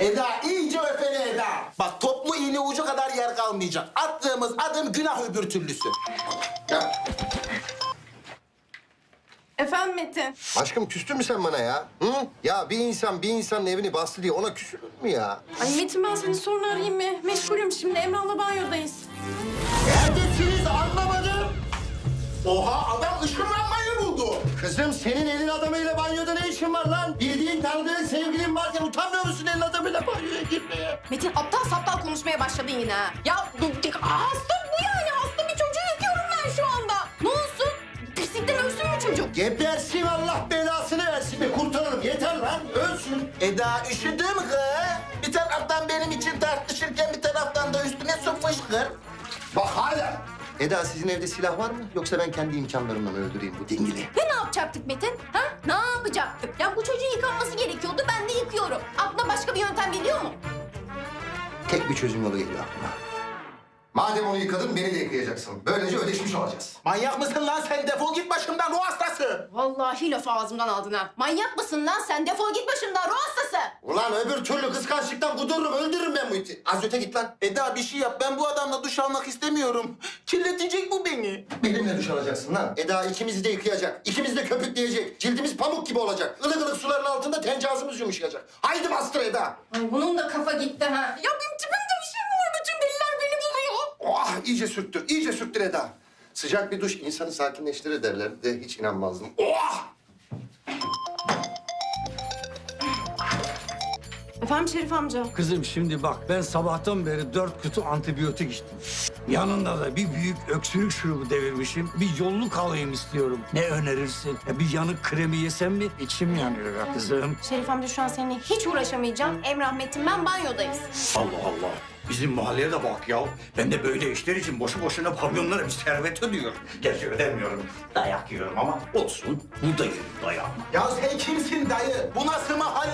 Eda iyice öfele Eda. Bak toplu iğne ucu kadar yer kalmayacak. Attığımız adım günah öbür türlüsü. Ya Efendim Metin. aşkım küstün mü sen bana ya? Hı? Ya bir insan bir insanın evini bastı diye ona küsülür mü ya? Ay Metin ben seni sonra arayayım mı? Meşgulüm şimdi Emrah'la banyodayız. Neredesiniz anlamadım. Kızım senin elin adamıyla banyoda ne işin var lan? Bildiğin tanıdığın sevgilin varken utanmıyor musun elin adamıyla banyoya girmeye? Metin aptal saptal konuşmaya başladın yine ha. Ya dur, hasta bu yani hasta bir çocuğu yıkıyorum ben şu anda. Ne olsun? Pislikten ölsün mü çocuk? Gebersin Allah belasını versin be kurtarırım yeter lan ölsün. Eda üşüdüm kız. Bir taraftan benim için tartışırken bir taraftan da üstüne su fışkır. Eda sizin evde silah var mı? Yoksa ben kendi imkanlarımla mı öldüreyim bu dingili? Ve ne yapacaktık Metin? Ha? Ne yapacaktık? Ya bu çocuğun yıkanması gerekiyordu ben de yıkıyorum. Aklına başka bir yöntem geliyor mu? Tek bir çözüm yolu geliyor aklıma. Madem onu yıkadın beni de yıkayacaksın. Böylece ödeşmiş olacağız. Manyak mısın lan sen? Defol git başımdan ruh hastası. Vallahi lafı ağzımdan aldın ha. Manyak mısın lan sen? Defol git başımdan ruh hastası. Ulan öbür türlü kıskançlıktan kudururum, öldürürüm ben bu iti. Az öte git lan. Eda bir şey yap. Ben bu adamla duş almak istemiyorum. Kirletecek bu beni. Benimle duş alacaksın lan. Eda ikimizi de yıkayacak. İkimizi de köpükleyecek. Cildimiz pamuk gibi olacak. Ilık ılık suların altında tencazımız yumuşayacak. Haydi bastır Eda. Ay bunun da kafa gitti ha. Ya bir iyice sürttür, iyice sürttür Eda. Sıcak bir duş insanı sakinleştirir derler de hiç inanmazdım. Oh! Efendim Şerif amca. Kızım şimdi bak ben sabahtan beri dört kutu antibiyotik içtim. Yanında da bir büyük öksürük şurubu devirmişim. Bir yolluk alayım istiyorum. Ne önerirsin? Ya bir yanık kremi yesem mi? İçim yanıyor ya kızım. Şerif amca şu an seninle hiç uğraşamayacağım. Emrah Metin ben banyodayız. Allah Allah. Bizim mahalleye de bak ya. Ben de böyle işler için boşu boşuna pavyonlara bir servet ödüyorum. Gerçi ödemiyorum. Dayak yiyorum ama olsun. Bu da yerim dayağımı. Ya sen kimsin dayı? Bu nasıl mahalle